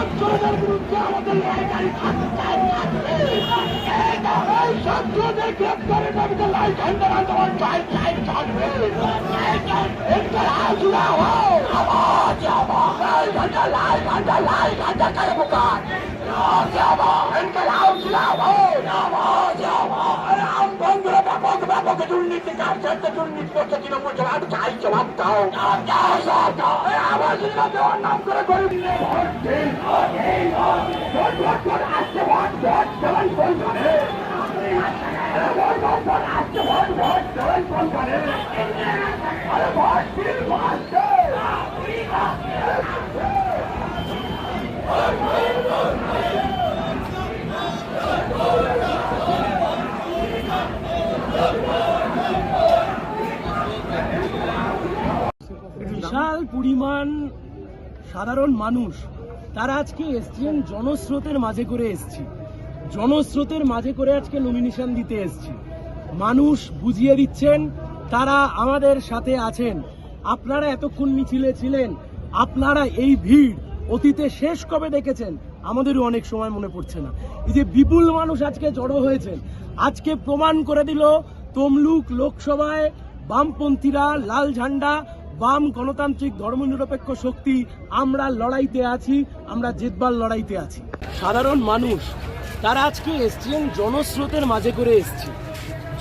শত্রুদের বিরুদ্ধে আমাদের লড়াই শত্রুদের গ্রেফতারের দাবিতে লাই ঝান্ডার আন্দোলন চাই চাই থাকবে আওয়াজ আওয়াজ লাই ঝান্ডা লাই ঝান্ডা লাই ঝান্ডা কারে বুকার? ইনকলাব আম বন্ধুরা ব্যাপক ব্যাপক দুর্নীতি কারসারতে দুর্নীতি করছে তৃণমূল আমি চাই জবাব দাও। দেওয়ার নাম করে গরিব ভোট দিন ভোট দেওয়াই ফোন করে ভোট ভোট ভোট আসছে ভোট ভোট দেওয়াই ফোন করে আরে ভোট দিন আসছে বিশাল পরিমাণ সাধারণ মানুষ, তারা আজকে এসছেন জনস্রোতের মাঝে করে এসছি। জনস্রোতের মাঝে করে আজকে নমিনেশন দিতে এসছি। মানুষ বুঝিয়ে দিচ্ছেন, তারা আমাদের সাথে আছেন। আপনারা এতক্ষণ মিছিলে ছিলেন, আপনারা এই ভিড় অতীতে শেষ কবে দেখেছেন? আমাদেরও অনেক সময় মনে পড়ছে না। এই যে বিপুল মানুষ আজকে জড়ো হয়েছেন, আজকে প্রমাণ করে দিল তমলুক লোকসভায় বামপন্থীরা লাল ঝান্ডা বাম গণতান্ত্রিক ধর্মনিরপেক্ষ শক্তি, আমরা লড়াইতে আছি, আমরা জেতবার লড়াইতে আছি। সাধারণ মানুষ, তারা আজকে এসছেন জনস্রোতের মাঝে করে এসছি।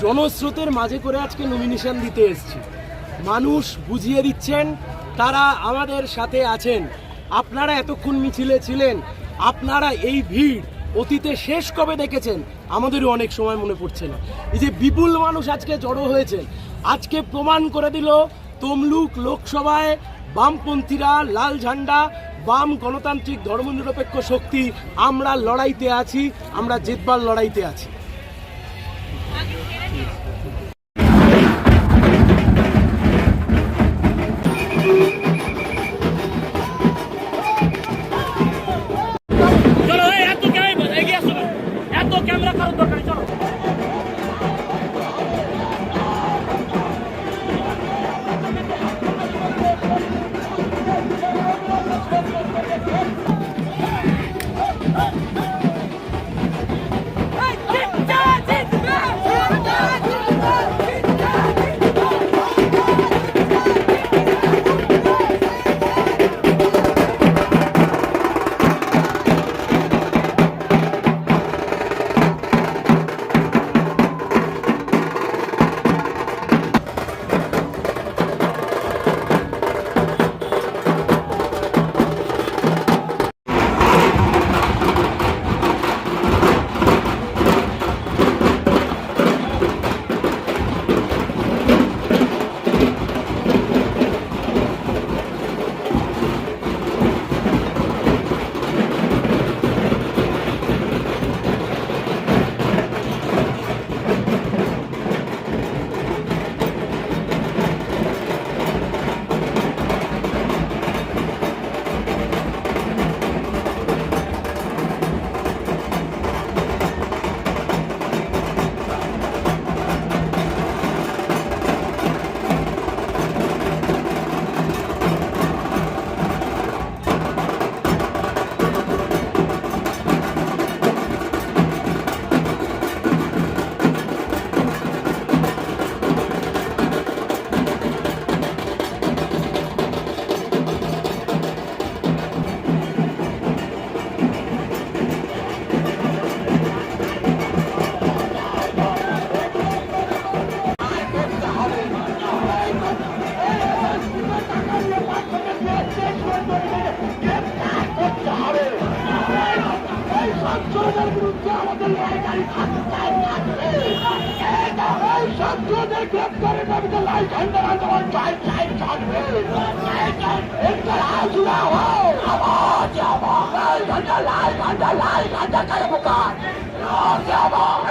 জনস্রোতের মাঝে করে আজকে নমিনেশন দিতে এসছে। মানুষ বুঝিয়ে দিচ্ছেন, তারা আমাদের সাথে আছেন। আপনারা এতক্ষণ মিছিলে ছিলেন, আপনারা এই ভিড় অতীতে শেষ কবে দেখেছেন, আমাদেরও অনেক সময় মনে পড়ছে না। এই যে বিপুল মানুষ আজকে জড়ো হয়েছেন আজকে প্রমাণ করে দিল তমলুক লোকসভায় বামপন্থীরা লাল ঝান্ডা, বাম গণতান্ত্রিক ধর্মনিরপেক্ষ শক্তি, আমরা লড়াইতে আছি, আমরা জিতবার লড়াইতে আছি।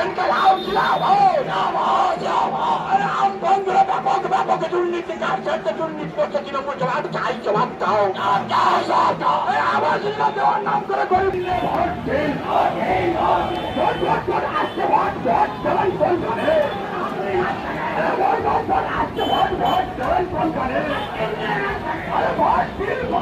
ইনকলাব জিন্দাবাদ আওয়াজ আওয়াজ। আম বন্ধুরা, ব্যাপক ব্যাপক দুর্নীতি কারসারতে দুর্নীতি করছে তৃণমূল জবাব চাই জবাব দাও। আওয়াজ দেওয়ার নাম করে গরিব ভোট আরে ভোট দিন